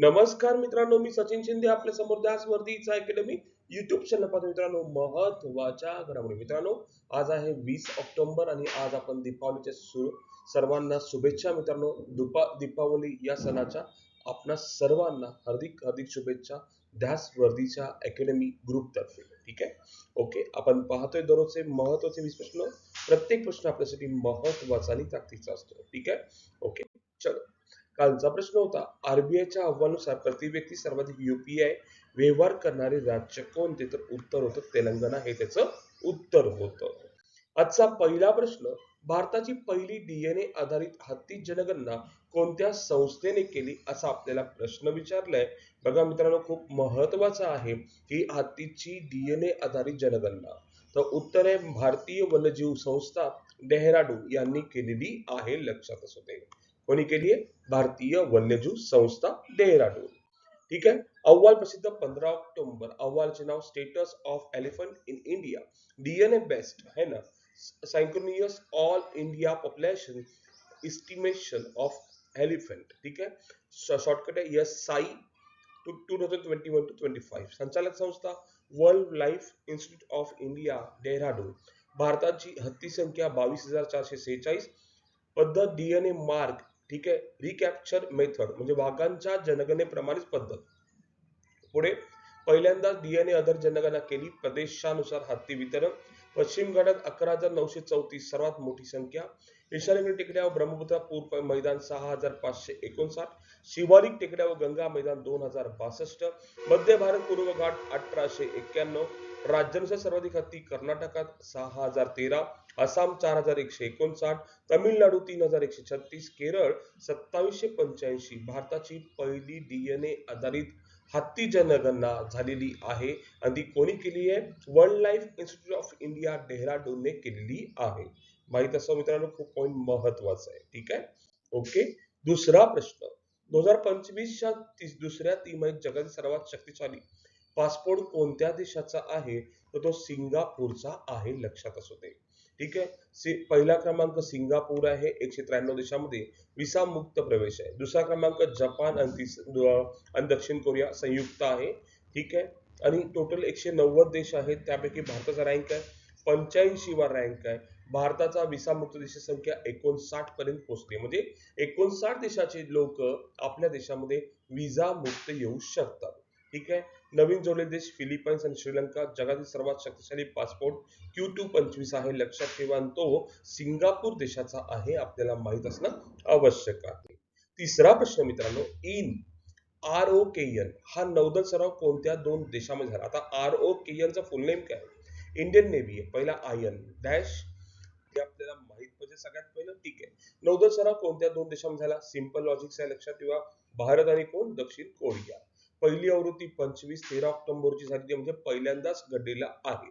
नमस्कार मित्रांनो मी सचिन शिंदे आपल्यासमोर त्याच वर्दीचा अकॅडमी युट्यूब चॅनल पाहतो. मित्रांनो महत्त्वाच्या घडामोडी. मित्रांनो आज आहे वीस ऑक्टोबर आणि आज आपण दीपावलीच्या सुरू सर्वांना शुभेच्छा. मित्रांनो दुपा दीपावली या सणाच्या आपणा सर्वांना हार्दिक हार्दिक शुभेच्छा ध्यास वर्दीच्या अकॅडमी ग्रुप तर्फे. ठीक आहे? ओके आपण पाहतोय दररोजचे महत्त्वाचे वीस प्रश्न. प्रत्येक प्रश्न आपल्यासाठी महत्त्वाचा आणि ताकदीचा असतो. ठीक आहे? ओके चलो. कालचा प्रश्न होता आरबीआयच्या अहवालानुसार प्रति व्यक्ती सर्वाधिक युपीआय व्यवहार करणारे राज्य कोणते? तर उत्तर होतं तेलंगणा. हे त्याचं उत्तर होतं. आजचा पहिला प्रश्न भारताची पहिली डीएनए आधारित हत्ती जनगणना कोणत्या संस्थेने केली? असा आपल्याला प्रश्न विचारलाय. बघा मित्रांनो खूप महत्त्वाचा आहे ही हत्तीची डीएनए आधारित जनगणना. तर उत्तर आहे भारतीय वन्यजीव संस्था डेहराडून यांनी केलेली आहे लक्षात असू दे. कोणी केली आहे भारतीय वन्यजीव संस्था डेहराडून ठीक है? अहवाल प्रसिद्ध पंधरा ऑक्टोबर अहवालचे नाव status of elephant in India DNA based है ना? Synchronous all India population estimation of elephant ठीक आहे शॉर्टकट आहे S SAI two two thousand twenty one to twenty five संचालक संस्था world life institute of India Dehradun भारताची हत्ती संख्या बावीस हज़ार चारशे सेहेचाळीस, पद्धत डीएनए मार्क ठीक आहे? रिकॅप्चर मेथड म्हणजे वाघांच्या जनगणनेप्रमाणेच पद्धत. पुढे पहिल्यांदा डीएनए आधार जनगणना केली प्रदेशानुसार हत्ती वितरण. पश्चिम घाटात अकरा हजार नऊशे चौतीस सर्वात मोठी संख्या. ईशान्य टेकड्यावर ब्रह्मपुत्रा पूर मैदान सहा हजार पाचशे एकोणसाठ. शिवालिक टेकड्यावर गंगा मैदान दोन हजार बासष्ट. मध्य भारत पूर्व घाट अठराशे एक्क्याण्णव. राज्यानुसार सर्वाधिक हत्ती कर्नाटकात सहा हजार तेरा. आसाम चार हजार एकशे एकोणसाठ तमिळनाडू तीन हजार एकशे छत्तीस केरळ सत्तावीसशे पंच्याऐंशी. भारताची पहिली डीएनए आधारित हत्ती जनगणना झालेली आहे आणि ती कोणी केली आहे? World life institute of India डेहराडूनने केलेली आहे. माहीत असं मित्रांनो खूप पॉईंट महत्त्वाचा आहे. ठीक आहे? ओके दुसरा प्रश्न. दोन हजार पंचवीसच्या दुसऱ्या तिमाहीत जगातील सर्वात शक्तिशाली पासपोर्ट कोणत्या देशाचा आहे? तर तो सिंगापूरचा आहे लक्षात असू दे. ठीक आहे? पहिला क्रमांक सिंगापूर आहे एकशे त्र्याण्णव देशामध्ये. विसा मुक्त प्रवेश आहे. दुसरा क्रमांक जपान आणि आणि दक्षिण कोरिया संयुक्त आहे. ठीक आहे? आणि टोटल एकशे नव्वद देश आहेत. त्यापैकी भारताचा रँक आहे. पंच्याऐंशी वा रँक आहे. भारताचा विसा मुक्त देश संख्या एकोणसाठ पर्यंत पोहोचते म्हणजे एकोणसाठ देशाचे लोक आपल्या देशामध्ये विजा मुक्त येऊ शकतात. ठीक आहे? नवीन जोडलेले देश फिलिपाईन्स आणि श्रीलंका जगातील सर्वात शक्तिशाली पासपोर्ट क्यू टू पंचवीस आहे लक्षात ठेवा. तो सिंगापूर देशाचा आहे आपल्याला माहीत असणं आवश्यक आहे. तिसरा प्रश्न मित्रांनो IN R O K N हा नौदल सराव कोणत्या दोन देशामध्ये झाला? आता आर ओ के एनचा फुल नेम काय? इंडियन नेव्ही आहे पहिला आयन डॅश हे आपल्याला माहीत म्हणजे सगळ्यात पहिलं ठीक आहे. नौदल सराव कोणत्या दोन देशामध्ये झाला? सिंपल लॉजिक्स आहे लक्षात ठेवा. भारत आणि कोण? दक्षिण कोरिया. पहिली आवृत्ती पंचवीस तेरा ऑक्टोबरची झाली म्हणजे पहिल्यांदाच घडलेला आहे.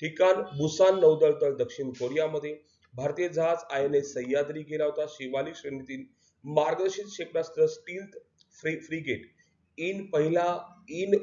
ठिकाण बुसान नौदल तळ दक्षिण कोरियामध्ये. भारतीय जहाज आय एन एस सह्याद्री गेला होता. शिवालिक श्रेणीतील मार्गदर्शित क्षेपणास्त्र स्टील फ्री फ्रिगेट. इन पहिला इन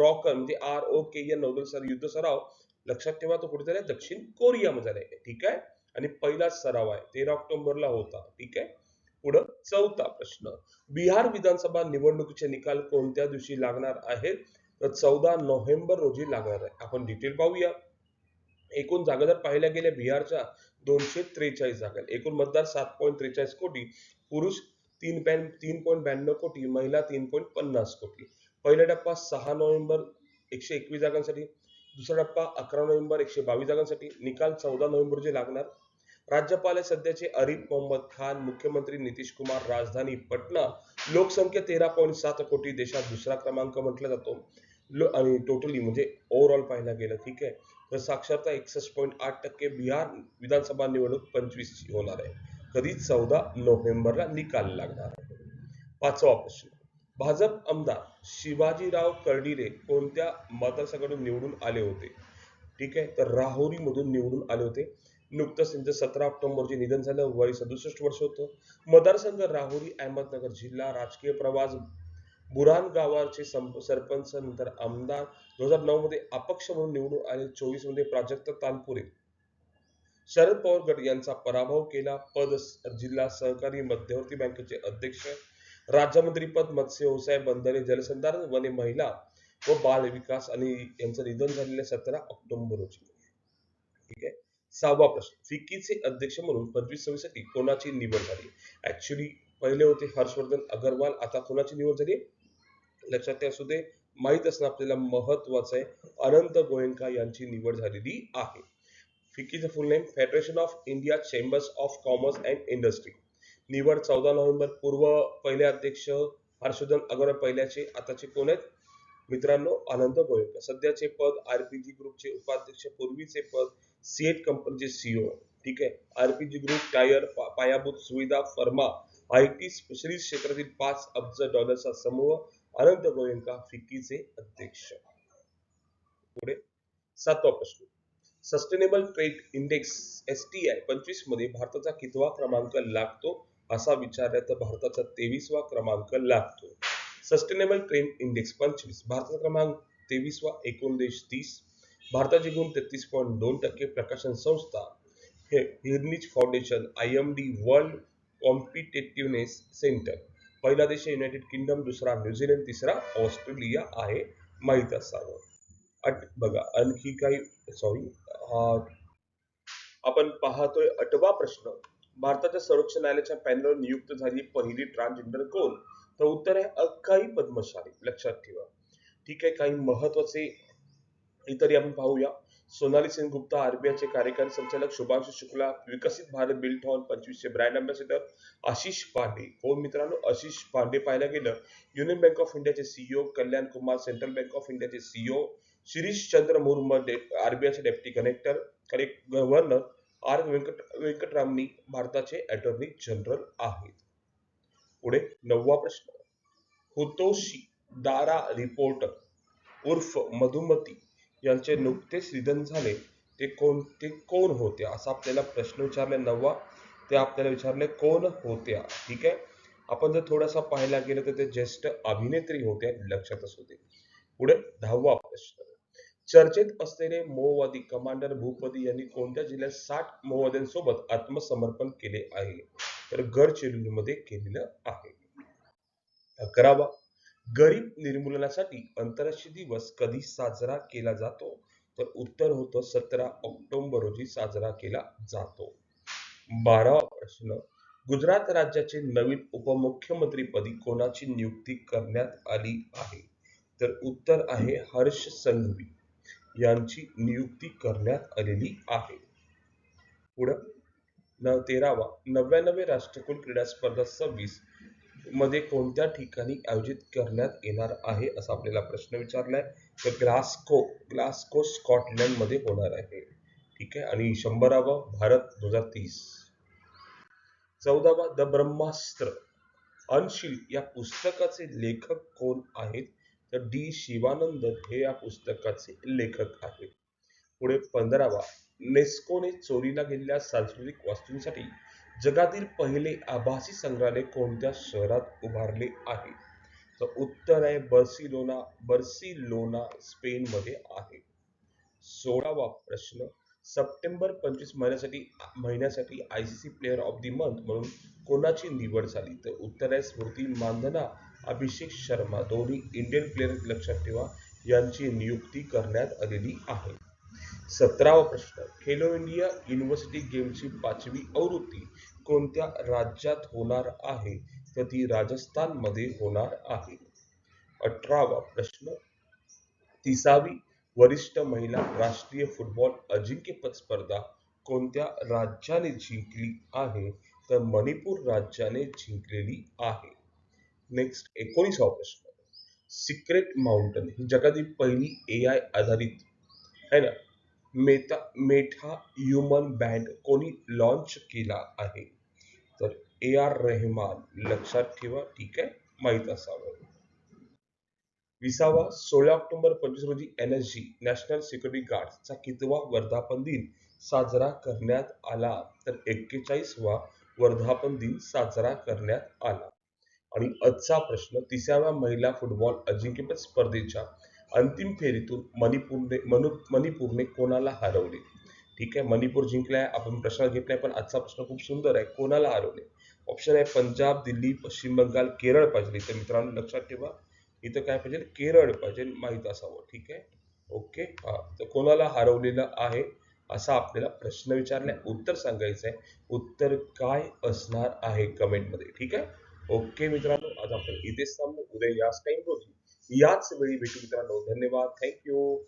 रॉकर म्हणजे आर ओ के या नौदल सर युद्ध सराव. लक्षात ठेवा तो कुठे झाला दक्षिण कोरियामध्ये झालाय. ठीक आहे? आणि पहिलाच सराव आहे. तेरा ऑक्टोबरला होता. ठीक आहे? पुढं चौथा प्रश्न. बिहार विधानसभा निवडणुकीचे निकाल कोणत्या दिवशी लागणार आहेत? तर चौदा नोव्हेंबर रोजी लागणार आहे. आपण डिटेल पाहूया. एकूण जागा जर पाहिल्या गेल्या बिहारच्या दोनशे त्रेचाळीस जागा. एकूण मतदार सात पॉईंट त्रेचाळीस कोटी पुरुष तीन पॉईंट तीन पॉईंट ब्याण्णव कोटी महिला तीन पॉईंट पन्नास कोटी. पहिला टप्पा सहा नोव्हेंबर एकशे एकवीस जागांसाठी दुसरा टप्पा अकरा नोव्हेंबर एकशे बावीस जागांसाठी. निकाल चौदा नोव्हेंबर रोजी लागणार. राज्यपाल आहे सध्याचे अरिफ मोहम्मद खान मुख्यमंत्री नितीश कुमार राजधानी पटना लोकसंख्या तेरा पॉईंट सात कोटी देशात दुसरा क्रमांक म्हटला जातो. आणि टोटली म्हणजे ओव्हरऑल पाहायला गेलं ठीक आहे? तर साक्षरता एकसष्ट पॉईंट आठ टक्के बिहार विधानसभा निवडणूक पंचवीस होणार आहे. कधी चौदा नोव्हेंबरला निकाल लागणार आहे. पाचवा प्रश्न. भाजप आमदार शिवाजीराव कर्डिले कोणत्या मतदारसंघातून निवडून आले होते? ठीक आहे? तर राहुरी मधून निवडून आले होते. नुकतंच त्यांचं सतरा ऑक्टोबरचे निधन झालं. वय सदुसष्ट वर्ष होतं. मतदारसंघ राहुरी अहमदनगर जिल्हा राजकीय प्रवास बुरान गावाचे सरपंच नंतर आमदार. दोन हजार नऊ मध्ये अपक्ष म्हणून निवडून आले. चोवीसमध्ये प्राजक्त तानपुरे. शरद पवार गट यांचा पराभव केला. पद जिल्हा सहकारी मध्यवर्ती बँकेचे अध्यक्ष राज्यमंत्रीपद मत्स्य व्यवसाय बंदरे जलसंधारण वने महिला व बाल विकास आणि यांचं निधन झालेलं सतरा ऑक्टोबर रोजी ठीक आहे? सहावा प्रश्न. फिक्कीचे अध्यक्ष म्हणून पंचवीस सव्वीसाठी कोणाची निवड झाली? ऍक्च्युली पहिले होते हर्षवर्धन अगरवाल आता कोणाची निवड झाली? लक्षात ते असू दे माहीत असणं आपल्याला महत्वाचं आहे. अनंत गोयंका यांची निवड झालेली आहे. फिक्कीचे full name federation of India chambers of commerce and industry निवड चौदा नोव्हेंबर पूर्व पहिले अध्यक्ष हर्षवर्धन अगरवाल पहिल्याचे आताचे कोण आहेत? मित्रांनो आनंद गोयंका सध्याचे पद आरपीजी ग्रुपचे उपाध्यक्ष पूर्वीचे पद सीएट कंपनीचे सीओ ठीक आहे? आरपीजी ग्रुप टायर पा- पायाभूत सुविधा फर्मा आय टी स्पेशलिस्ट क्षेत्रातील पाच अब्ज डॉलरचा समूह अनंत गोयंका फिक्कीचे अध्यक्ष. पुढे सातवा प्रश्न sustainable trade index S T I पंचवीसमध्ये भारताचा कितवा क्रमांक लागतो? असा विचारला तर भारताचा तेवीसवा क्रमांक लागतो. सस्टेनेबल ट्रेन इंडेक्स पंचवीस भारताचा क्रमांक तेवीसवा एकूण एकोणदेश तीस. भारताचे गुण तेहतीस पॉईंट दोन टक्के प्रकाशन संस्था हे हिरनिच foundation I M D world competitiveness centre पहिला देश युनायटेड किंगडम दुसरा न्यूझीलंड तिसरा ऑस्ट्रेलिया आहे माहीत असावं. अट बघा आणखी काही सॉरी आपण पाहतोय आठवा प्रश्न. भारताच्या सर्वोच्च न्यायालयाच्या पॅनलवर नियुक्त झाली पहिली ट्रान्सजेंडर कोण? तर उत्तर आहे अकाई पद्मशाली. लक्षात ठेवा. ठीक आहे काही महत्त्वाचे इतरही आपण पाहूया. सोनाली सेनगुप्ता आरबीआयचे कार्यकारी संचालक शुभांशु शुक्ला विकसित भारत बिल्टॉन पंचवीसचे ब्रँड अँबॅसेडर आशिष पांडे. कोण मित्रांनो आशिष पांडे पाहायला गेलं. युनियन बँक ऑफ इंडियाचे CEO Kalyan Kumar Central Bank of इंडियाचे सीईओ शिरीष चंद्र मुर्म आरबीआयचे deputy connector governor R Venkat Venkataramani भारताचे अटॉर्नी जनरल आहेत. पुढे नववा प्रश्न. हुतोशी दारा रिपोर्टर उर्फ मधुमती यांचे नुकतेच निधन झाले. ते कोण ते कोण होते? असा आपल्याला प्रश्न विचारले नववा. ते आपल्याला विचारले कोण होत्या? ठीक आहे? आपण जर थोडासा पाहायला गेलं तर ते ज्येष्ठ अभिनेत्री होत्या लक्षात असू दे पुढे दहावा प्रश्न. चर्चेत असलेले मोहवादी कमांडर भूपती यांनी कोणत्या जिल्ह्यात साठ मोहवाद्यांसोबत आत्मसमर्पण केले आहे? तर गडचिरोलीमध्ये केलेलं आहे. अकरावा गरीब निर्मूलनासाठी आंतरराष्ट्रीय दिवस कधी साजरा केला जातो? तर उत्तर होतं सतरा ऑक्टोबर रोजी साजरा केला जातो. बारावा प्रश्न. गुजरात राज्याचे नवीन उपमुख्यमंत्रीपदी कोणाची नियुक्ती करण्यात आली आहे? तर उत्तर आहे हर्ष संघवी यांची नियुक्ती करण्यात आलेली आहे. पुढं न तेरावा नव्याण्णवे राष्ट्रकुल क्रीडा स्पर्धा सव्वीसमध्ये कोणत्या ठिकाणी आयोजित करण्यात येणार आहे असा आपल्याला प्रश्न विचारलाय? तर ग्लास्को ग्लास्को स्कॉटलंडमध्ये होणार आहे. ठीक आहे? आणि शंभरावा भारत दोन हजार तीस. चौदावा द ब्रह्मास्त्र. अनशील या पुस्तकाचे लेखक कोण आहेत? तर डी शिवानंद हे या पुस्तकाचे लेखक आहेत. पुढे पंधरावा नेस्कोने चोरीला गेलेल्या सांस्कृतिक वस्तूंसाठी जगातील पहिले आभासी संग्रहालय कोणत्या शहरात उभारले आहे? तर उत्तर आहे बर्सिलोना बर्सिलोना स्पेन मध्ये आहे. सोळावा प्रश्न सप्टेंबर पंचवीस महिन्यासाठी महिन्यासाठी I C C player of the month म्हणून कोणाची निवड झाली? तर उत्तर आहे स्मृती मानधना अभिषेक शर्मा. दोन्ही इंडियन प्लेयर लक्षात ठेवा यांची नियुक्ती करण्यात आलेली आहे. सतरावा प्रश्न. खेलो इंडिया युनिव्हर्सिटी गेमची पाचवी आवृत्ती कोणत्या राज्यात होणार आहे? तर ती राजस्थानमध्ये होणार आहे. अठरावा प्रश्न. तिसावी वरिष्ठ महिला राष्ट्रीय फुटबॉल अजिंक्यपद स्पर्धा कोणत्या राज्याने जिंकली आहे? तर मणिपूर राज्याने जिंकलेली आहे. नेक्स्ट एकोणीसावा प्रश्न. सिक्रेट माउंटन ही जगातील पहिली ए आय आधारित है ना? मेटा मेठा ह्युमन बँड कोणी लॉन्च केला आहे? तर ए आर रेहमान लक्षात ठेवा ठीक आहे? माहीत असावं. विसावा सोळा ऑक्टोबर पंचवीस रोजी N S G national security गार्डचा कितवा वर्धापन दिन साजरा करण्यात आला? तर एक्केचाळीसवा वर्धापन दिन साजरा करण्यात आला. आणि आजचा प्रश्न तिसऱ्या महिला फुटबॉल अजिंक्यपद स्पर्धेच्या अंतिम फेरीतून मणिपूरने मनु मणिपूरने कोणाला हरवले? ठीक आहे मणिपूर जिंकलाय आपण प्रश्न घेतलाय पण आजचा प्रश्न खूप सुंदर आहे कोणाला हरवले? ऑप्शन आहे पंजाब दिल्ली पश्चिम बंगाल केरळ पाहिजे. इथं मित्रांनो लक्षात ठेवा इथं काय पाहिजे? केरळ पाहिजे माहीत असावं ठीक आहे? ओके हा तर कोणाला हरवलेलं आहे? असा आपल्याला प्रश्न विचारलाय उत्तर सांगायचं आहे. उत्तर काय असणार आहे कमेंटमध्ये ठीक आहे? ओके मित्रांनो आज आपण इथेच थांबू उद्या याच टाइम रोजी याच वेळी भेटू मित्रांनो. धन्यवाद. थँक्यू